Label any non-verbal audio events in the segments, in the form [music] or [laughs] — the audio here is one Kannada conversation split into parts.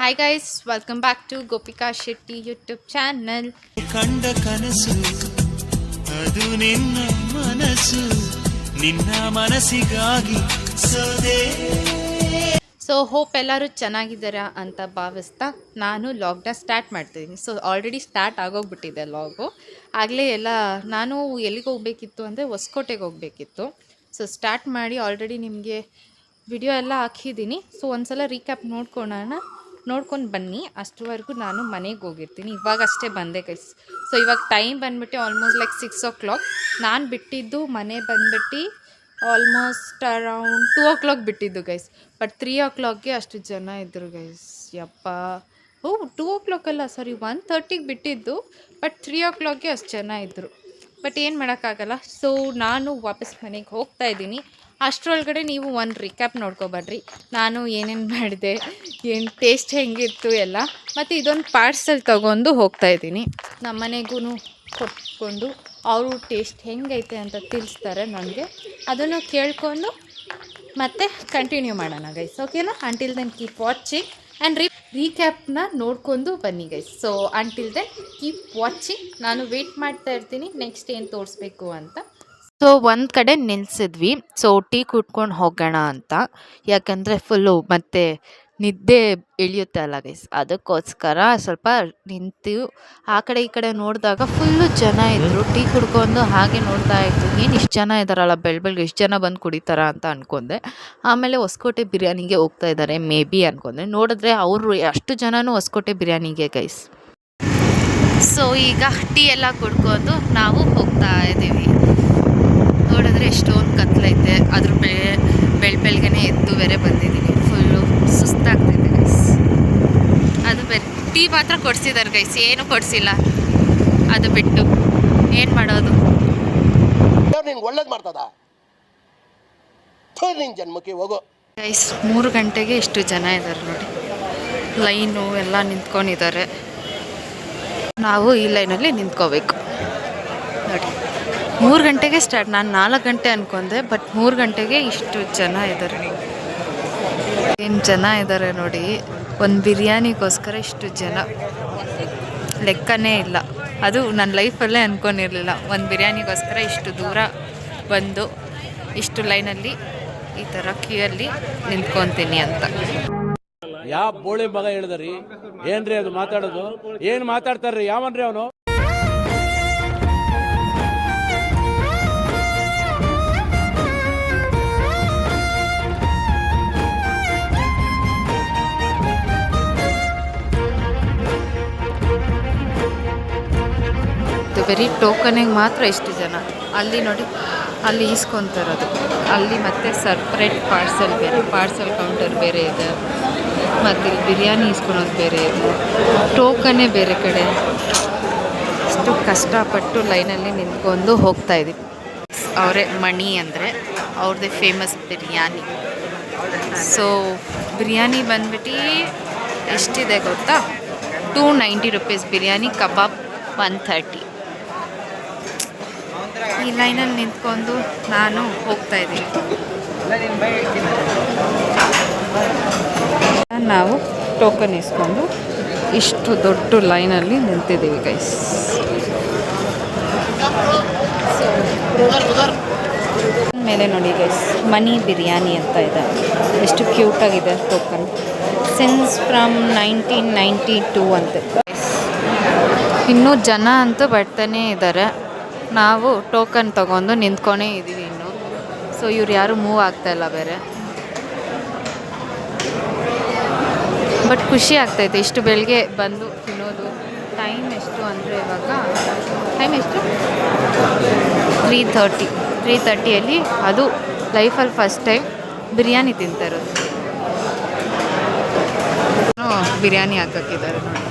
Hi guys welcome back to Gopika Shetty YouTube channel ಕಂಡ ಕನಸು ಅದು ನಿನ್ನ ಮನಸ್ಸು ನಿನ್ನ ಮನಸ್ಸಿಗಾಗಿ ಸೋದೆ ಸೊ ಹೋಪ್ ಎಲ್ಲರೂ ಚೆನ್ನಾಗಿದ್ದೀರಾ ಅಂತ ಭಾವಿಸ್ತಾ ನಾನು ಲಾಗ್ನ ಸ್ಟಾರ್ಟ್ ಮಾಡ್ತಿದ್ದೀನಿ. ಸೊ ಆಲ್ರೆಡಿ ಸ್ಟಾರ್ಟ್ ಆಗೋಗ್ಬಿಟ್ಟಿದೆ ಲಾಗು ಆಗಲೇ ಎಲ್ಲ ನಾನು ಎಲ್ಲಿಗೆ ಹೋಗಬೇಕಿತ್ತು ಅಂದರೆ ಹೊಸಕೋಟೆಗೆ ಹೋಗಬೇಕಿತ್ತು. ಸೊ ಸ್ಟಾರ್ಟ್ ಮಾಡಿ ಆಲ್ರೆಡಿ ನಿಮಗೆ ವಿಡಿಯೋ ಎಲ್ಲ ಹಾಕಿದ್ದೀನಿ. ಸೊ ಒಂದ್ಸಲ ರೀಕ್ಯಾಪ್ ನೋಡ್ಕೊಳ್ಳೋಣ ನೋಡ್ಕೊಂಡು ಬನ್ನಿ. ಅಷ್ಟುವರೆಗೂ ನಾನು ಮನೆಗೆ ಹೋಗಿರ್ತೀನಿ. ಇವಾಗ ಅಷ್ಟೇ ಬಂದೆ ಗೈಸ್ ಸೊ ಇವಾಗ ಟೈಮ್ ಬಂದ್ಬಿಟ್ಟು almost like six o'clock ನಾನು ಬಿಟ್ಟಿದ್ದು ಮನೆ ಬಂದ್ಬಿಟ್ಟು almost around two o'clock ಬಿಟ್ಟಿದ್ದು ಗೈಸ್ ಬಟ್ ತ್ರೀ ಓ ಕ್ಲಾಕ್ಗೆ ಅಷ್ಟು ಜನ ಇದ್ದರು ಗೈಸ್ ಯಪ್ಪ. ಓ ಟೂ ಓ ಕ್ಲಾಕಲ್ಲ ಸಾರಿ ಒನ್ ತರ್ಟಿಗೆ ಬಿಟ್ಟಿದ್ದು. ಬಟ್ ತ್ರೀ ಓ ಕ್ಲಾಕ್ಗೆ ಅಷ್ಟು ಜನ ಇದ್ದರು ಬಟ್ ಏನು ಮಾಡೋಕ್ಕಾಗಲ್ಲ. ಸೊ ನಾನು ವಾಪಸ್ ಮನೆಗೆ ಹೋಗ್ತಾ ಇದ್ದೀನಿ. ಅಷ್ಟರೊಳಗಡೆ ನೀವು ಒಂದು ರಿಕ್ಯಾಪ್ ನೋಡ್ಕೊಬರ್ರಿ. ನಾನು ಏನೇನು ಮಾಡಿದೆ, ಏನು ಟೇಸ್ಟ್ ಹೆಂಗಿತ್ತು ಎಲ್ಲ. ಮತ್ತು ಇದೊಂದು ಪಾರ್ಸಲ್ ತೊಗೊಂಡು ಹೋಗ್ತಾ ಇದ್ದೀನಿ. ನಮ್ಮ ಮನೆಗೂ ಕೊಟ್ಕೊಂಡು ಅವರು ಟೇಸ್ಟ್ ಹೆಂಗೈತೆ ಅಂತ ತಿಳಿಸ್ತಾರೆ ನನಗೆ ಅದನ್ನು ಕೇಳಿಕೊಂಡು ಮತ್ತೆ ಕಂಟಿನ್ಯೂ ಮಾಡೋಣ ಗೈಸ್ ಓಕೆನಾ until then keep watching and ರೀ ರೀಕ್ಯಾಪ್ನ ನೋಡ್ಕೊಂಡು ಬನ್ನಿ guys so until then keep watching ನಾನು ವೆಯ್ಟ್ ಮಾಡ್ತಾ ಇರ್ತೀನಿ. ನೆಕ್ಸ್ಟ್ ಏನು ತೋರಿಸ್ಬೇಕು ಅಂತ. ಸೊ ಒಂದು ಕಡೆ ನಿಲ್ಲಿಸಿದ್ವಿ ಸೊ ಟೀ ಕುಟ್ಕೊಂಡು ಹೋಗೋಣ ಅಂತ. ಯಾಕಂದರೆ ಫುಲ್ಲು ಮತ್ತೆ ನಿದ್ದೆ ಇಳಿಯುತ್ತೆ ಅಲ್ಲ ಗೈಸ್ ಅದಕ್ಕೋಸ್ಕರ ಸ್ವಲ್ಪ ನಿಂತು ಆ ಕಡೆ ಈ ಕಡೆ ನೋಡಿದಾಗ ಫುಲ್ಲು ಜನ ಇದ್ದರು ಟೀ ಕುಡ್ಕೊಂಡು ಹಾಗೆ ನೋಡ್ತಾ ಇತ್ತು ಏನು ಇಷ್ಟು ಜನ ಇದ್ದಾರಲ್ಲ ಬೆಳ್ ಬೆಳಗ್ಗೆ ಇಷ್ಟು ಜನ ಬಂದು ಕುಡಿತಾರ ಅಂತ ಅಂದ್ಕೊಂಡೆ ಆಮೇಲೆ ಹೊಸಕೋಟೆ ಬಿರಿಯಾನಿಗೆ ಹೋಗ್ತಾ ಇದ್ದಾರೆ ಮೇ ಬಿ ಅಂದ್ಕೊಂಡೆ ನೋಡಿದ್ರೆ ಅವರು ಅಷ್ಟು ಜನನೂ ಹೊಸಕೋಟೆ ಬಿರಿಯಾನಿಗೆ ಗೈಸ್ ಸೊ ಈಗ ಟೀ ಎಲ್ಲ ಕುಡ್ಕೊಂಡು ನಾವು ಹೋಗ್ತಾ ಇದ್ದೀವಿ ನೋಡಿದ್ರೆ ಎಷ್ಟೊಂದು ಕತ್ಲೈತೆ ಅದ್ರ ಬೆ ಬೆಳ್ ಬೆಳಗ್ಗೆನೆ ಎದ್ದು ಬೇರೆ ಬಂದಿದ್ದೀನಿ ಫುಲ್ಲು ಸುಸ್ತಾಗ್ತೈತೆ ಗೈಸ್ ಅದು ಬೇರೆ ಟೀ ಮಾತ್ರ ಕೊಡಿಸಿದ್ದಾರೆ ಗೈಸ್ ಏನು ಕೊಡಿಸಿಲ್ಲ. ಅದು ಬಿಟ್ಟು ಏನು ಮಾಡೋದು? ಒಳ್ಳೇದು ಮಾಡ್ತದ? ಜನ್ಮಕ್ಕೆ ಹೋಗು. ಗೈಸ್ ಮೂರು ಗಂಟೆಗೆ ಇಷ್ಟು ಜನ ಇದ್ದಾರೆ ನೋಡಿ. ಲೈನು ಎಲ್ಲ ನಿಂತ್ಕೊಂಡಿದ್ದಾರೆ. ನಾವು ಈ ಲೈನಲ್ಲಿ ನಿಂತ್ಕೋಬೇಕು. ನೋಡಿ. ಮೂರು ಗಂಟೆಗೆ ಸ್ಟಾರ್ಟ್ ನಾನು ನಾಲ್ಕು ಗಂಟೆ ಅಂದ್ಕೊಂಡೆ ಬಟ್ ಮೂರು ಗಂಟೆಗೆ ಇಷ್ಟು ಜನ ಇದ್ದಾರೆ ಏನು ಜನ ಇದ್ದಾರೆ ನೋಡಿ. ಒಂದು ಬಿರಿಯಾನಿಗೋಸ್ಕರ ಇಷ್ಟು ಜನ. ಲೆಕ್ಕನೇ ಇಲ್ಲ. ಅದು ನನ್ನ ಲೈಫಲ್ಲೇ ಅಂದ್ಕೊಂಡಿರಲಿಲ್ಲ ಒಂದು ಬಿರಿಯಾನಿಗೋಸ್ಕರ ಇಷ್ಟು ದೂರ ಬಂದು, ಇಷ್ಟು ಲೈನಲ್ಲಿ ಈ ಥರ ಕ್ಯೂಯಲ್ಲಿ ನಿಂತ್ಕೊತೀನಿ ಅಂತ. ಯಾವ ಬೋಳಿ ಮಗ ಹೇಳಿದ್ರಿ ಏನ್ರಿ ಅದು ಮಾತಾಡೋದು? ಏನು ಮಾತಾಡ್ತಾರ್ರಿ? ಯಾವನ್ರಿ ಅವನು? ಬರೀ ಟೋಕನಿಗೆ ಮಾತ್ರ ಇಷ್ಟು ಜನ. ಅಲ್ಲಿ ನೋಡಿ, ಅಲ್ಲಿ ಈಸ್ಕೊತಾರದು ಅಲ್ಲಿ ಮತ್ತೆ ಸಪ್ರೇಟ್ ಪಾರ್ಸಲ್ ಬೇರೆ, ಪಾರ್ಸಲ್ ಕೌಂಟರ್ ಬೇರೆ ಇದೆ. ಮತ್ತು ಬಿರಿಯಾನಿ ಇಸ್ಕೊಳೋದು ಬೇರೆ ಇದೆ. ಟೋಕನೇ ಬೇರೆ ಕಡೆ. ಅಷ್ಟು ಕಷ್ಟಪಟ್ಟು ಲೈನಲ್ಲಿ ನಿಂತ್ಕೊಂಡು ಹೋಗ್ತಾ ಇದ್ದೀವಿ. ಅವರೇ ಮಣಿ ಅಂದರೆ ಅವ್ರದ್ದೇ ಫೇಮಸ್ ಬಿರಿಯಾನಿ. ಸೊ ಬಿರಿಯಾನಿ ಬಂದ್ಬಿಟ್ಟು ಎಷ್ಟಿದೆ ಗೊತ್ತಾ? Two ninety rupees biryani, kebab one thirty ಈ ಲೈನಲ್ಲಿ ನಿಂತ್ಕೊಂಡು ನಾನು ಹೋಗ್ತಾ ಇದ್ದೀನಿ. ನಾವು ಟೋಕನ್ ಇಸ್ಕೊಂಡು ಇಷ್ಟು ದೊಡ್ಡ ಲೈನಲ್ಲಿ ನಿಂತಿದ್ದೀವಿ ಗೈಸ್ ಮೇಲೆ ನೋಡಿ ಗೈಸ್ ಮನಿ ಬಿರಿಯಾನಿ ಅಂತ ಇದೆ. ಎಷ್ಟು ಕ್ಯೂಟಾಗಿದೆ token since from nineteen ninety two ಅಂತ. ಇನ್ನೂ ಜನ ಅಂತೂ ಬರ್ತಾನೆ ಇದ್ದಾರೆ. ನಾವು ಟೋಕನ್ ತಗೊಂಡು ನಿಂತ್ಕೊಂಡೇ ಇದ್ದೀವಿ ಇನ್ನು. ಸೊ ಇವ್ರು ಯಾರು ಮೂವ್ ಆಗ್ತಾ ಇಲ್ಲ ಬೇರೆ. ಬಟ್ ಖುಷಿ ಆಗ್ತೈತೆ ಇಷ್ಟು ಬೆಳಗ್ಗೆ ಬಂದು ತಿನ್ನೋದು. ಟೈಮ್ ಎಷ್ಟು ಅಂದರೆ ಇವಾಗ ಟೈಮ್ ಎಷ್ಟು? ತ್ರೀ ತರ್ಟಿ ತ್ರೀ ತರ್ಟಿಯಲ್ಲಿ ಅದು ಲೈಫಲ್ಲಿ ಫಸ್ಟ್ ಟೈಮ್ ಬಿರಿಯಾನಿ ತಿಂತಾ ಇರೋದು. ಬಿರಿಯಾನಿ ಹಾಕೋಕ್ಕಿದ್ದಾರೆ ನೋಡಿ.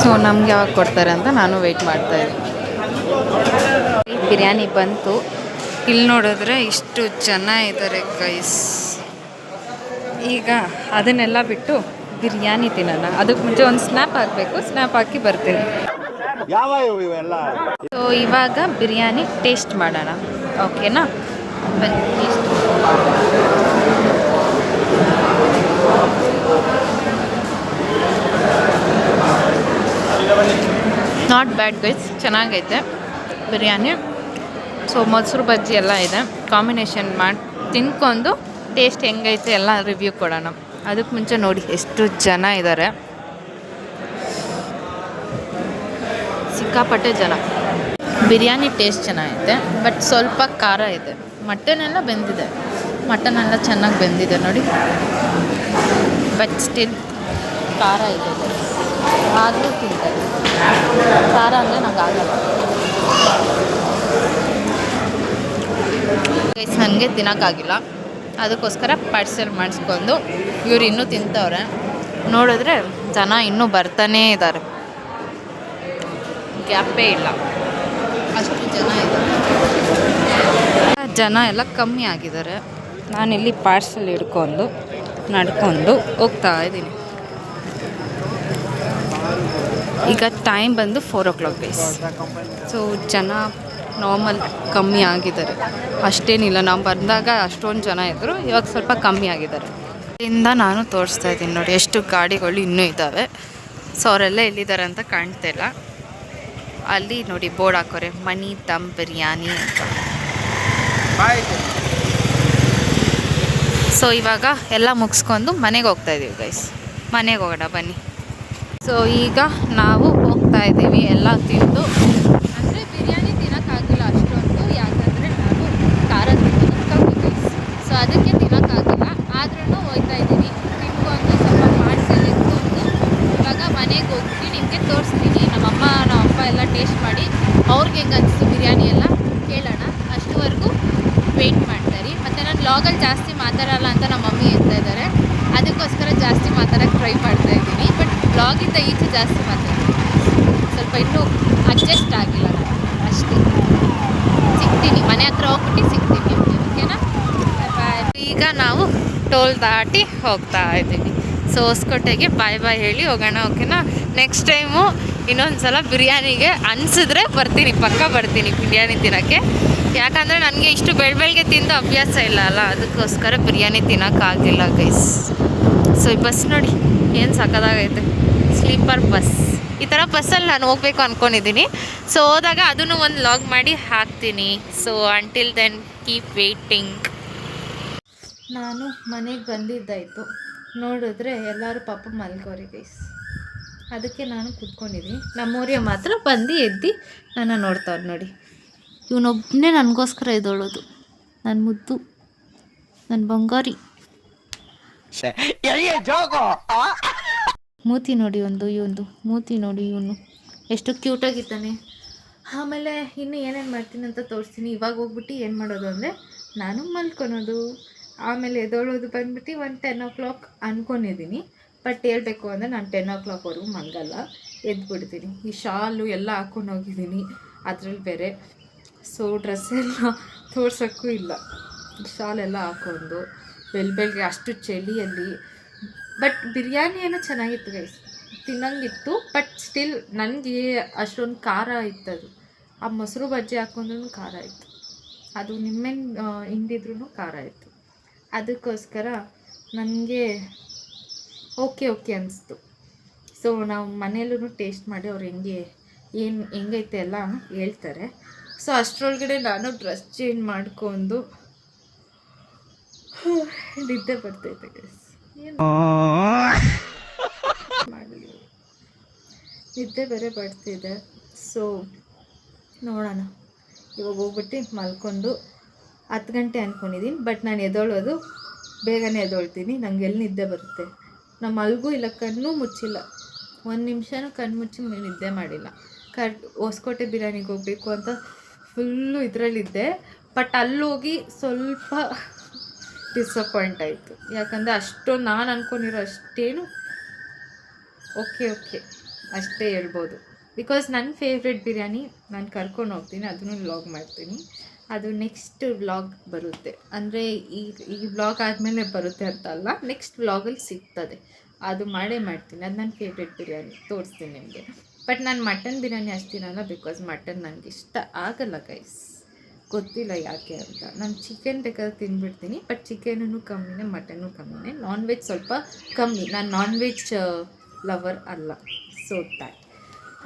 ಸೊ ನಮ್ಗೆ ಯಾವಾಗ ಕೊಡ್ತಾರೆ ಅಂತ ನಾನು ವೆಯ್ಟ್ ಮಾಡ್ತಾ ಇದ್ದೀನಿ. ಬಿರಿಯಾನಿ ಬಂತು. ಇಲ್ಲಿ ನೋಡಿದ್ರೆ ಇಷ್ಟು ಜನ ಇದ್ದಾರೆ ಗೈಸ್ ಈಗ ಅದನ್ನೆಲ್ಲ ಬಿಟ್ಟು ಬಿರಿಯಾನಿ ತಿನ್ನೋಣ. ಅದಕ್ಕೆ ಮುಂಚೆ ಒಂದು ಸ್ನ್ಯಾಪ್ ಹಾಕಬೇಕು. ಸ್ನ್ಯಾಪ್ ಹಾಕಿ ಬರ್ತೀನಿ. ಸೊ ಇವಾಗ ಬಿರಿಯಾನಿ ಟೇಸ್ಟ್ ಮಾಡೋಣ. ಓಕೆನಾ ಬನ್ನಿ ಟೇಸ್ಟ್ ನಾಟ್ ಬ್ಯಾಡ್ ಗೈಸ್ ಚೆನ್ನಾಗೈತೆ. ಬಿರಿಯಾನಿ. ಸೊ ಮೊಸರು ಬಜ್ಜಿ ಎಲ್ಲ ಇದೆ. ಕಾಂಬಿನೇಷನ್ ಮಾಡಿ, ತಿನ್ಕೊಂಡು ಟೇಸ್ಟ್ ಹೆಂಗೈತೆ ಎಲ್ಲ ರಿವ್ಯೂ ಕೊಡೋಣ. ಅದಕ್ಕೆ ಮುಂಚೆ ನೋಡಿ ಎಷ್ಟು ಜನ ಇದ್ದಾರೆ ಸಿಕ್ಕಾಪಟ್ಟೆ ಜನ. ಬಿರಿಯಾನಿ ಟೇಸ್ಟ್ ಚೆನ್ನಾಗೈತೆ ಬಟ್ ಸ್ವಲ್ಪ ಖಾರ ಇದೆ. ಮಟನ್ ಎಲ್ಲ ಬೆಂದಿದೆ. ಮಟನ್ ಎಲ್ಲ ಚೆನ್ನಾಗಿ ಬೆಂದಿದೆ ನೋಡಿ. ಬಟ್ ಸ್ಟಿಲ್ ಖಾರ ಇದೆ. ಆದರೂ ತಿಂತಾರೆ. ಖಾರ ಅಂದರೆ ನಂಗೆ ಆಗಲ್ಲ. ಗೈಸ್ ನನಗೆ ತಿನ್ನೋಕ್ಕಾಗಿಲ್ಲ ಅದಕ್ಕೋಸ್ಕರ ಪಾರ್ಸೆಲ್ ಮಾಡಿಸ್ಕೊಂಡು ಇವ್ರು ಇನ್ನೂ ತಿಂತವ್ರೆ. ನೋಡಿದ್ರೆ ಜನ ಇನ್ನೂ ಬರ್ತಾನೇ ಇದ್ದಾರೆ ಗ್ಯಾಪೇ ಇಲ್ಲ. ಅಷ್ಟು ಜನ ಇದ್ದಾರೆ. ಜನ ಎಲ್ಲ ಕಮ್ಮಿ ಆಗಿದ್ದಾರೆ. ನಾನಿಲ್ಲಿ ಪಾರ್ಸೆಲ್ ಹಿಡ್ಕೊಂಡು, ನಡ್ಕೊಂಡು ಹೋಗ್ತಾ ಇದ್ದೀನಿ. ಈಗ ಟೈಮ್ ಬಂದು ಫೋರ್ ಓ ಕ್ಲಾಕ್ ಬೇಸ್ ಸೊ ಜನ ನಾರ್ಮಲ್ ಕಮ್ಮಿ ಆಗಿದ್ದಾರೆ. ಅಷ್ಟೇನಿಲ್ಲ, ನಾವು ಬಂದಾಗ ಅಷ್ಟೊಂದು ಜನ ಇದ್ದರು ಇವಾಗ ಸ್ವಲ್ಪ ಕಮ್ಮಿ ಆಗಿದ್ದಾರೆ. ಇಂದ ನಾನು ತೋರಿಸ್ತಾ ಇದ್ದೀನಿ ನೋಡಿ, ಎಷ್ಟು ಗಾಡಿಗಳು ಇನ್ನೂ ಇದ್ದಾವೆ ಸೊ ಅವರೆಲ್ಲ ಎಲ್ಲಿದ್ದಾರೆ ಅಂತ ಕಾಣ್ತಾ ಇಲ್ಲ. ಅಲ್ಲಿ ನೋಡಿ, ಬೋರ್ಡ್ ಹಾಕೋರೆ, ಮನಿ ದಮ್ ಬಿರಿಯಾನಿ ಅಂತ. ಸೊ ಇವಾಗ ಎಲ್ಲ ಮುಗಿಸ್ಕೊಂಡು ಮನೆಗೆ ಹೋಗ್ತಾ ಇದ್ದೀವಿ ಗೈಸ್ ಮನೆಗೆ ಹೋಗೋಣ, ಬನ್ನಿ. ಸೊ ಈಗ ನಾವು ಹೋಗ್ತಾ ಇದ್ದೀವಿ, ಎಲ್ಲ ತಿಂದು. ಅಂದರೆ ಬಿರಿಯಾನಿ ತಿನ್ನೋಕ್ಕಾಗಿಲ್ಲ ಅಷ್ಟೊಂದು, ಯಾಕಂದರೆ ನಾವು ಖಾರ ತಿನ್ನೋದು ಕಮ್ಮಿ ಸೊ ಅದಕ್ಕೆ ತಿನ್ನೋಕ್ಕಾಗಿಲ್ಲ ಆದ್ರೂ ಹೋಗ್ತಾ ಇದ್ದೀವಿ. ತಿನ್ಕೊಂಡು ಸ್ವಲ್ಪ ಎತ್ಕೊಂಡು ಇವಾಗ ಮನೆಗೆ ಹೋಗ್ತೀನಿ, ನಿಮಗೆ ತೋರಿಸ್ತೀನಿ. ನಮ್ಮಮ್ಮ ನಮ್ಮ ಅಪ್ಪ ಎಲ್ಲ ಟೇಸ್ಟ್ ಮಾಡಿ. ಅವ್ರಿಗೆ ಹೆಂಗೆ ಅನಿಸ್ತು ಬಿರಿಯಾನಿ ಎಲ್ಲ? ಕೇಳೋಣ. ಅಷ್ಟುವರೆಗೂ ವೆಯ್ಟ್ ಮಾಡ್ತಾರೆ ಮತ್ತು ನಾನು ಲಾಗಲ್ಲಿ ಜಾಸ್ತಿ ಮಾತಾಡಲ್ಲ ಅಂತ ನಮ್ಮ ಮಮ್ಮಿ ಹೇಳ್ತಾ ಇದ್ದಾರೆ. ಅದಕ್ಕೋಸ್ಕರ ಜಾಸ್ತಿ ಮಾತಾಡೋಕ್ಕೆ ಟ್ರೈ ಮಾಡ್ತಾ ಇದ್ದೀನಿ. ಬಟ್ ಬ್ಲಾಗಿಂದ ಈಚೆ ಜಾಸ್ತಿ ಮಾತಾಡ್ತೀನಿ ಸ್ವಲ್ಪ ಇನ್ನೂ ಅಡ್ಜಸ್ಟ್ ಆಗಿಲ್ಲ ನಾನು. ಅಷ್ಟೇ. ಸಿಗ್ತೀನಿ. ಮನೆ ಹತ್ರ ಹೋಗ್ಬಿಟ್ಟು ಸಿಗ್ತೀನಿ. ಓಕೆನಾ? ಈಗ ನಾವು ಟೋಲ್ ದಾಟಿ ಹೋಗ್ತಾ ಇದ್ದೀವಿ. ಸೊ ಹೊಸಕೋಟೆಗೆ ಬಾಯ್ ಬಾಯ್ ಹೇಳಿ ಹೋಗೋಣ. ಓಕೆನಾ? ನೆಕ್ಸ್ಟ್ ಟೈಮು ಇನ್ನೊಂದು ಸಲ ಬಿರಿಯಾನಿಗೆ ಅನಿಸಿದ್ರೆ ಬರ್ತೀನಿ. ಪಕ್ಕ ಬರ್ತೀನಿ ಬಿರಿಯಾನಿ ತಿನ್ನೋಕ್ಕೆ. ಯಾಕಂದರೆ ನನಗೆ ಇಷ್ಟು ಬೆಳ ಬೆಳಗ್ಗೆ ತಿಂದು ಅಭ್ಯಾಸ ಇಲ್ಲ ಅಲ್ಲ. ಅದಕ್ಕೋಸ್ಕರ ಬಿರಿಯಾನಿ ತಿನ್ನೋಕ್ಕಾಗಿಲ್ಲ ಗೈಸ್ ಸೊ ಈ ಬಸ್ ನೋಡಿ. ಏನು ಸಕ್ಕದಾಗೈತೆ ಸ್ಲೀಪರ್ ಬಸ್. ಈ ಥರ ಬಸ್ಸಲ್ಲಿ ನಾನು ಹೋಗ್ಬೇಕು ಅಂದ್ಕೊಂಡಿದ್ದೀನಿ ಸೊ ಹೋದಾಗ ಅದನ್ನು ಒಂದು ಲಾಗ್ ಮಾಡಿ ಹಾಕ್ತೀನಿ. So until then keep waiting ನಾನು ಮನೆಗೆ ಬಂದಿದ್ದಾಯಿತು. ನೋಡಿದ್ರೆ ಎಲ್ಲರೂ ಪಾಪ ಮಲ್ಗೋರಿ ಗೈಸ್ ಅದಕ್ಕೆ ನಾನು ಕೂತ್ಕೊಂಡಿದ್ದೀನಿ. ನಮ್ಮೂರಿಗೆ ಮಾತ್ರ ಬಂದು ಎದ್ದು ನನ್ನ ನೋಡ್ತಾವ್ರು ನೋಡಿ. ಇವನೊಬ್ಬನೇ ನನಗೋಸ್ಕರ ಎದ್ದೋಳೋದು. ನನ್ನ ಮುದ್ದು ನನ್ನ ಬಂಗಾರಿ. ಮೂತಿ ನೋಡಿ ಒಂದು ಇವೊಂದು ಮೂತಿ ನೋಡಿ ಇವನು. ಎಷ್ಟು ಕ್ಯೂಟಾಗಿದ್ದಾನೆ ಆಮೇಲೆ ಇನ್ನು ಏನೇನು ಮಾಡ್ತೀನಿ ಅಂತ ತೋರಿಸ್ತೀನಿ. ಇವಾಗ ಹೋಗ್ಬಿಟ್ಟು ಏನು ಮಾಡೋದು ಅಂದರೆ ನಾನು ಮಲ್ಕೊಳೋದು. ಆಮೇಲೆ ಎದ್ದೋಳೋದು ಬಂದ್ಬಿಟ್ಟು ಒಂದು ಟೆನ್ ಓ ಕ್ಲಾಕ್ ಅಂದ್ಕೊಂಡಿದ್ದೀನಿ ಬಟ್ ಹೇಳ್ಬೇಕು ಅಂದರೆ ನಾನು ಟೆನ್ ಓ ಕ್ಲಾಕ್ವರೆಗೂ ಮಲಗಲ್ಲ. ಎದ್ಬಿಡ್ತೀನಿ. ಈ ಶಾಲು ಎಲ್ಲ ಹಾಕ್ಕೊಂಡು ಹೋಗಿದ್ದೀನಿ ಅದ್ರಲ್ಲಿ ಬೇರೆ ಸೊ ಡ್ರೆಸ್ ಎಲ್ಲ ತೋರ್ಸೋಕ್ಕೂ ಇಲ್ಲ. ಶಾಲೆಲ್ಲ ಹಾಕ್ಕೊಂಡು ಬೆಳ್ ಬೆಳಗ್ಗೆ ಅಷ್ಟು ಚಳಿಯಲ್ಲಿ ಬಟ್ ಬಿರಿಯಾನಿ ಏನೋ ಚೆನ್ನಾಗಿತ್ತು ಗೈಸ್ ತಿನ್ನಂಗಿತ್ತು ಬಟ್ ಸ್ಟಿಲ್ ನನಗೆ ಅಷ್ಟೊಂದು ಖಾರ ಇತ್ತದು ಆ ಮೊಸರು ಬಜ್ಜಿ ಹಾಕೊಂಡ್ರೂ ಖಾರ ಇತ್ತು. ಅದು ನಿಮ್ಮೆನ್ ಹಿಂಡಿದ್ರೂ ಖಾರ ಇತ್ತು. ಅದಕ್ಕೋಸ್ಕರ ನನಗೆ ಓಕೆ ಓಕೆ ಅನಿಸ್ತು. ಸೊ ನಾವು ಮನೆಯಲ್ಲೂ ಟೇಸ್ಟ್ ಮಾಡಿ ಅವ್ರು ಹೆಂಗೆ, ಏನು, ಹೆಂಗೈತೆ ಎಲ್ಲ ಹೇಳ್ತಾರೆ. ಸೊ ಅಷ್ಟರೊಳಗಡೆ ನಾನು ಡ್ರೆಸ್ ಚೇಂಜ್ ಮಾಡ್ಕೊಂಡು ನಿದ್ದೆ ಬರ್ತೈತೆ ಗೈಸ್ [laughs] ನಿದ್ದೆ ಬೇರೆ ಬರ್ತಿದೆ. ಸೊ ನೋಡೋಣ. ಇವಾಗ ಹೋಗ್ಬಿಟ್ಟು ಮಲ್ಕೊಂಡು ಹತ್ತು ಗಂಟೆ ಅಂದ್ಕೊಂಡಿದ್ದೀನಿ ಬಟ್ ನಾನು ಎದೊಳೋದು ಬೇಗನೆ ಎದೊಳ್ತೀನಿ. ನಂಗೆ ಎಲ್ಲಿ ನಿದ್ದೆ ಬರುತ್ತೆ? ನಮ್ಮ ಮಲ್ಗೂ ಇಲ್ಲ, ಕಣ್ಣು ಮುಚ್ಚಿಲ್ಲ. ಒಂದು ನಿಮಿಷನೂ ಕಣ್ಣು ಮುಚ್ಚಿ ನಿದ್ದೆ ಮಾಡಿಲ್ಲ. ಕರ್ ಹೊಸಕೋಟೆ ಬಿರಿಯಾನಿಗೆ ಹೋಗಬೇಕು ಅಂತ ಫುಲ್ಲು ಇದರಲ್ಲಿದ್ದೆ ಬಟ್ ಅಲ್ಲೋಗಿ ಸ್ವಲ್ಪ ಡಿಸಪಾಯಿಂಟ್ ಆಯಿತು. ಯಾಕಂದರೆ ಅಷ್ಟೊಂದು ನಾನು ಅಂದ್ಕೊಂಡಿರೋ ಅಷ್ಟೇನು ಓಕೆ ಓಕೆ ಅಷ್ಟೇ ಹೇಳ್ಬೋದು. ಬಿಕಾಸ್ ನನ್ನ ಫೇವ್ರೆಟ್ ಬಿರಿಯಾನಿ ನಾನು ಕರ್ಕೊಂಡು ಹೋಗ್ತೀನಿ, ಅದನ್ನು ವ್ಲಾಗ್ ಮಾಡ್ತೀನಿ. ಅದು ನೆಕ್ಸ್ಟ್ ವ್ಲಾಗ್ ಬರುತ್ತೆ. ಅಂದರೆ ಈ ಈ ವ್ಲಾಗ್ ಆದಮೇಲೆ ಬರುತ್ತೆ ಅಂತ ಅಲ್ಲ ನೆಕ್ಸ್ಟ್ ವ್ಲಾಗಲ್ಲಿ ಸಿಗ್ತದೆ. ಅದು ಮಾಡೇ ಮಾಡ್ತೀನಿ. ಅದು ನನ್ನ ಫೇವ್ರೆಟ್ ಬಿರಿಯಾನಿ. ತೋರಿಸ್ತೀನಿ ನಿಮಗೆ. ಬಟ್ ನಾನು ಮಟನ್ ಬಿರಿಯಾನಿ ಅಷ್ಟು ತಿನ್ನಲ್ಲ ಬಿಕಾಸ್ ಮಟನ್ ನನಗೆ ಇಷ್ಟ ಆಗಲ್ಲ ಗೈಸ್ ಗೊತ್ತಿಲ್ಲ ಯಾಕೆ ಅಂತ. ನಾನು ಚಿಕನ್ ಬೇಕಾದ್ರೆ ತಿಂದ್ಬಿಡ್ತೀನಿ ಬಟ್ ಚಿಕನೂ ಕಮ್ಮಿನೇ ಮಟನ್ನು ಕಮ್ಮಿನೇ. ನಾನ್ ವೆಜ್ ಸ್ವಲ್ಪ ಕಮ್ಮಿ. ನಾನು ನಾನ್ ವೆಜ್ ಲವರ್ ಅಲ್ಲ. ಸೊ ದ್ಯಾಟ್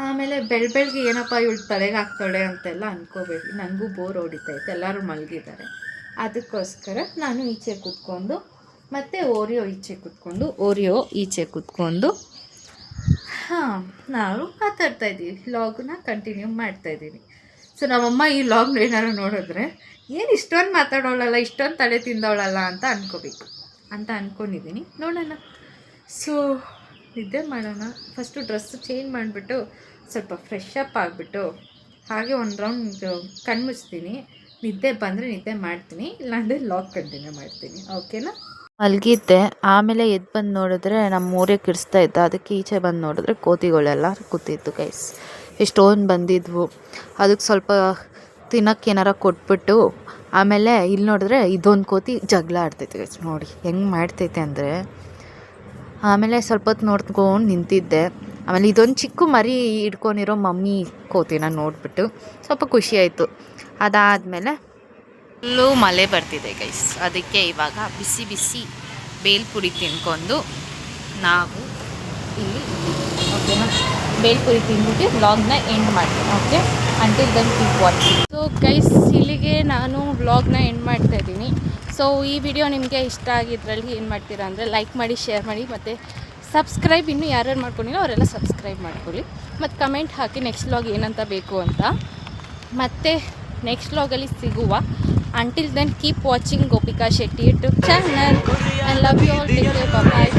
ಆಮೇಲೆ ಬೆಳ್ ಬೆಳಗ್ಗೆ ಏನಪ್ಪ ಇವಳು ತಲೆಗೆ ಹಾಕ್ತಾಳೆ ಅಂತೆಲ್ಲ ಅನ್ಕೋಬೇಡಿ. ನನಗೂ ಬೋರ್ ಹೊಡಿತೈತೆ ಎಲ್ಲರೂ ಮಲಗಿದ್ದಾರೆ. ಅದಕ್ಕೋಸ್ಕರ ನಾನು ಈಚೆ ಕೂತ್ಕೊಂಡು, ಮತ್ತು ಓರಿಯೋ ಈಚೆ ಕೂತ್ಕೊಂಡು, ಓರಿಯೋ ಈಚೆ ಕೂತ್ಕೊಂಡು, ಹಾಂ, ನಾವು ಮಾತಾಡ್ತಾ ಇದ್ದೀವಿ. ಲಾಗ್ನ ಕಂಟಿನ್ಯೂ ಮಾಡ್ತಾ ಇದ್ದೀನಿ ಸೊ ನಮ್ಮಮ್ಮ ಈ ಲಾಗ್ ಏನಾರು ನೋಡಿದ್ರೆ, ಏನು ಇಷ್ಟೊಂದು ಮಾತಾಡೋಳಲ್ಲ, ಇಷ್ಟೊಂದು ತಲೆ ತಿಂದವಳಲ್ಲ ಅಂತ ಅನ್ಕೋಬೇಕು. ಅಂತ ಅಂದ್ಕೊಂಡಿದ್ದೀನಿ ನೋಡೋಣ. ಸೊ ನಿದ್ದೆ ಮಾಡೋಣ. ಫಸ್ಟು ಡ್ರೆಸ್ ಚೇಂಜ್ ಮಾಡಿಬಿಟ್ಟು ಸ್ವಲ್ಪ ಫ್ರೆಶ್ ಅಪ್ ಆಗಿಬಿಟ್ಟು ಹಾಗೆ ಒಂದು ರೌಂಡ್ ಕಣ್ಮುಚ್ತೀನಿ ನಿದ್ದೆ ಬಂದರೆ ನಿದ್ದೆ ಮಾಡ್ತೀನಿ, ಇಲ್ಲಾಂದರೆ ಲಾಗ್ ಕಂಟಿನ್ಯೂ ಮಾಡ್ತೀನಿ. ಓಕೆನಾ ಮಲಗಿದ್ದೆ. ಆಮೇಲೆ ಎದ್ದು ಬಂದು ನೋಡಿದ್ರೆ ನಮ್ಮ ಊರೇ ಕಿಡಿಸ್ತಾ ಇದ್ದ. ಅದಕ್ಕೆ ಈಚೆ ಬಂದು ನೋಡಿದ್ರೆ ಕೋತಿಗಳೆಲ್ಲ ಕೂತಿತ್ತು ಗೈಸ್ ಎಷ್ಟೊಂದು ಬಂದಿದ್ವು. ಅದಕ್ಕೆ ಸ್ವಲ್ಪ ತಿನ್ನಕ್ಕೆ ಏನಾರ ಕೊಟ್ಬಿಟ್ಟು ಆಮೇಲೆ ಇಲ್ಲಿ ನೋಡಿದ್ರೆ ಇದೊಂದು ಕೋತಿ ಜಗಳ ಆಡ್ತೈತೆ ನೋಡಿ. ಹೆಂಗೆ ಮಾಡ್ತೈತೆ ಅಂದರೆ ಆಮೇಲೆ ಸ್ವಲ್ಪ ಹೊತ್ತು ನೋಡ್ಕೊಂಡು ನಿಂತಿದ್ದೆ. ಆಮೇಲೆ ಇದೊಂದು ಚಿಕ್ಕ ಮರಿ ಹಿಡ್ಕೊಂಡಿರೋ ಮಮ್ಮಿ ಕೋತಿನ ನೋಡಿಬಿಟ್ಟು ಸ್ವಲ್ಪ ಖುಷಿ ಆಯಿತು. ಅದಾದಮೇಲೆ ಫುಲ್ಲು ಮಳೆ ಬರ್ತಿದೆ ಗೈಸ್ ಅದಕ್ಕೆ ಇವಾಗ ಬಿಸಿ ಬಿಸಿ ಬೇಲ್ಪುರಿ ತಿನ್ಕೊಂಡು ನಾವು ಓಕೆನಾ ಬೇಲ್ಪುರಿ ತಿಂದ್ಬಿಟ್ಟು ವ್ಲಾಗ್ನ ಎಂಡ್ ಮಾಡ್ತೀನಿ okay until then keep watching so guys ಇಲ್ಲಿಗೆ ನಾನು ವ್ಲಾಗ್ನ ಎಂಡ್ ಮಾಡ್ತಾ ಇದ್ದೀನಿ. ಸೊ ಈ ವಿಡಿಯೋ ನಿಮಗೆ ಇಷ್ಟ ಆಗಿದ್ರಲ್ಲಿ ಏನು ಮಾಡ್ತೀರಾ ಅಂದರೆ ಲೈಕ್ ಮಾಡಿ ಶೇರ್ ಮಾಡಿ, ಮತ್ತು ಸಬ್ಸ್ಕ್ರೈಬ್ ಇನ್ನೂ ಯಾರ್ಯಾರು ಮಾಡ್ಕೊಂಡಿಲ್ಲ ಅವರೆಲ್ಲ ಸಬ್ಸ್ಕ್ರೈಬ್ ಮಾಡ್ಕೊಳ್ಳಿ. ಮತ್ತು ಕಮೆಂಟ್ ಹಾಕಿ ನೆಕ್ಸ್ಟ್ ವ್ಲಾಗ್ ಏನಂತ ಬೇಕು ಅಂತ. ಮತ್ತು ನೆಕ್ಸ್ಟ್ ವ್ಲಾಗಲ್ಲಿ ಸಿಗುವ. Until then keep watching Gopika Shetty YouTube channel I love you all take bye